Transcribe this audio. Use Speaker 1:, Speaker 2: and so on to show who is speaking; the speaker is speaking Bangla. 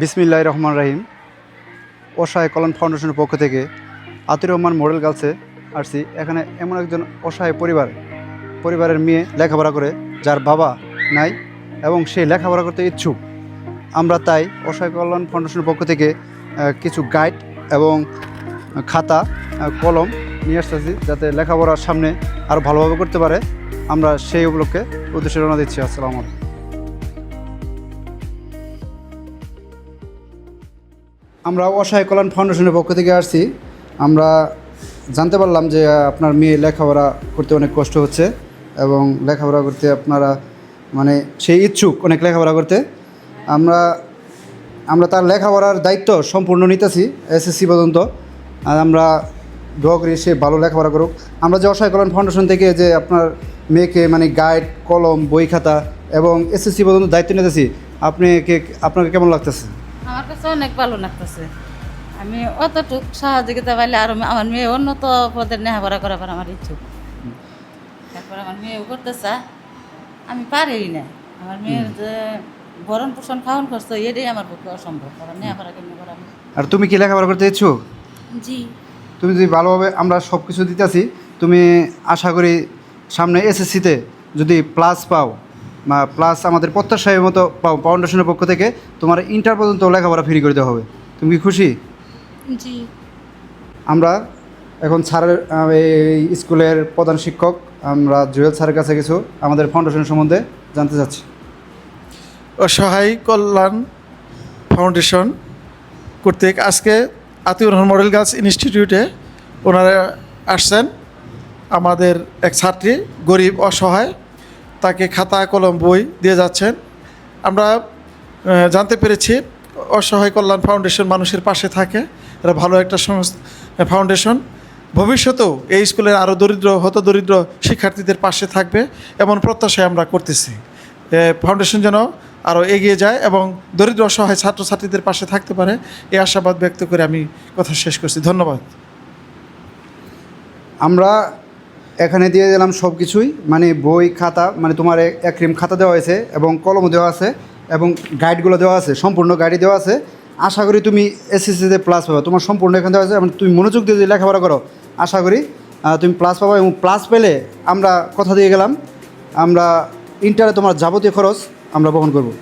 Speaker 1: বিসমিল্লাহ রহমান রাহিম। অসহায় কল্যাণ ফাউন্ডেশনের পক্ষ থেকে আতির রহমান মডেল গার্লসে আসছি। এখানে এমন একজন অসহায় পরিবার, পরিবারের মেয়ে লেখাপড়া করে যার বাবা নাই এবং সে লেখাপড়া করতে ইচ্ছুক। আমরা তাই অসহায় কল্যাণ ফাউন্ডেশনের পক্ষ থেকে কিছু গাইড এবং খাতা কলম নিয়ে আসতেছি যাতে লেখাপড়ার সামনে আরও ভালোভাবে করতে পারে। আমরা সেই উপলক্ষে উদ্দেশ্যে রওনা দিচ্ছি। আসসালামু আলাইকুম। আমরা অসহায় কল্যাণ ফাউন্ডেশনের পক্ষ থেকে আসছি। আমরা জানতে পারলাম যে আপনার মেয়ে লেখাপড়া করতে অনেক কষ্ট হচ্ছে এবং লেখাপড়া করতে আপনারা মানে সেই ইচ্ছুক অনেক লেখাপড়া করতে। আমরা আমরা তার লেখাপড়ার দায়িত্ব সম্পূর্ণ নিতেছি এসএসসি পর্যন্ত। আর আমরা দোয়া করি সে ভালো লেখাপড়া করুক। আমরা যে অসহায় কল্যাণ ফাউন্ডেশন থেকে যে আপনার মেয়েকে মানে গাইড, কলম, বই খাতা এবং এসএসসি পর্যন্ত দায়িত্ব নিতেছি, আপনি কে, আপনাকে কেমন লাগতেছে?
Speaker 2: আমার কাছে অনেক ভালো লাগতেছে। আমি অতটুক সহযোগিতা পাইলে আর আমার মেয়ে উন্নত পদের নেহাপড়া করাবার আমার ইচ্ছুক। তারপর আমার মেয়েও করতে চা আমি পারি না। আমার মেয়ের যে ভরণ পোষণ খাওয়ান খরচ এটাই আমার পক্ষে অসম্ভব। আবার নেহাপড়া কেমনি করা
Speaker 1: আর তুমি কি লেখাপড়া করতে ইচ্ছুক?
Speaker 2: জি।
Speaker 1: তুমি যদি ভালোভাবে আমরা সব কিছু দিতেছি তুমি আশা করি সামনে এসএসসিতে যদি প্লাস পাও প্লাস আমাদের প্রত্যাশায়ের মতো ফাউন্ডেশনের পক্ষ থেকে তোমার ইন্টার পর্যন্ত লেখাপড়া ফ্রি করে দেওয়া হবে। তুমি কি খুশি?
Speaker 2: জি।
Speaker 1: আমরা এখন স্যারের এই স্কুলের প্রধান শিক্ষক আমরা জুয়েল স্যারের কাছে কিছু আমাদের ফাউন্ডেশন সম্বন্ধে জানতে চাচ্ছি।
Speaker 3: অসহায় কল্যাণ ফাউন্ডেশন কর্তৃক আজকে আতিউর রহমান মডেল গার্লস ইনস্টিটিউটে ওনারা আসছেন। আমাদের এক ছাত্রী গরিব অসহায় তাকে খাতা, কলম, বই দিয়ে যাচ্ছেন। আমরা জানতে পেরেছি, অসহায় কল্যাণ ফাউন্ডেশন মানুষের পাশে থাকে। এরা ভালো একটা সংস্থা ফাউন্ডেশন। ভবিষ্যতেও এই স্কুলের আরও দরিদ্র হত দরিদ্র শিক্ষার্থীদের পাশে থাকবে এমন প্রত্যাশায় আমরা করতেছি। ফাউন্ডেশন যেন আরও এগিয়ে যায় এবং দরিদ্র, অসহায় ছাত্রছাত্রীদের পাশে থাকতে পারে, এই আশাবাদ ব্যক্ত করে আমি কথা শেষ করছি। ধন্যবাদ।
Speaker 1: আমরা এখানে দিয়ে দিলাম সব কিছুই মানে বই, খাতা মানে তোমার এক- ক্রিম খাতা দেওয়া হয়েছে এবং কলমও দেওয়া আছে এবং গাইডগুলো দেওয়া আছে, সম্পূর্ণ গাইডই দেওয়া আছে। আশা করি তুমি এসএসসিতে প্লাস পাবে। তোমার সম্পূর্ণ এখানে দেওয়া আছে এবং তুমি মনোযোগ দিয়ে যদি লেখাপড়া করো, আশা করি তুমি প্লাস পাবে এবং প্লাস পেলে আমরা কথা দিয়ে গেলাম। আমরা ইন্টারে তোমার যাবতীয় খরচ আমরা বহন করব।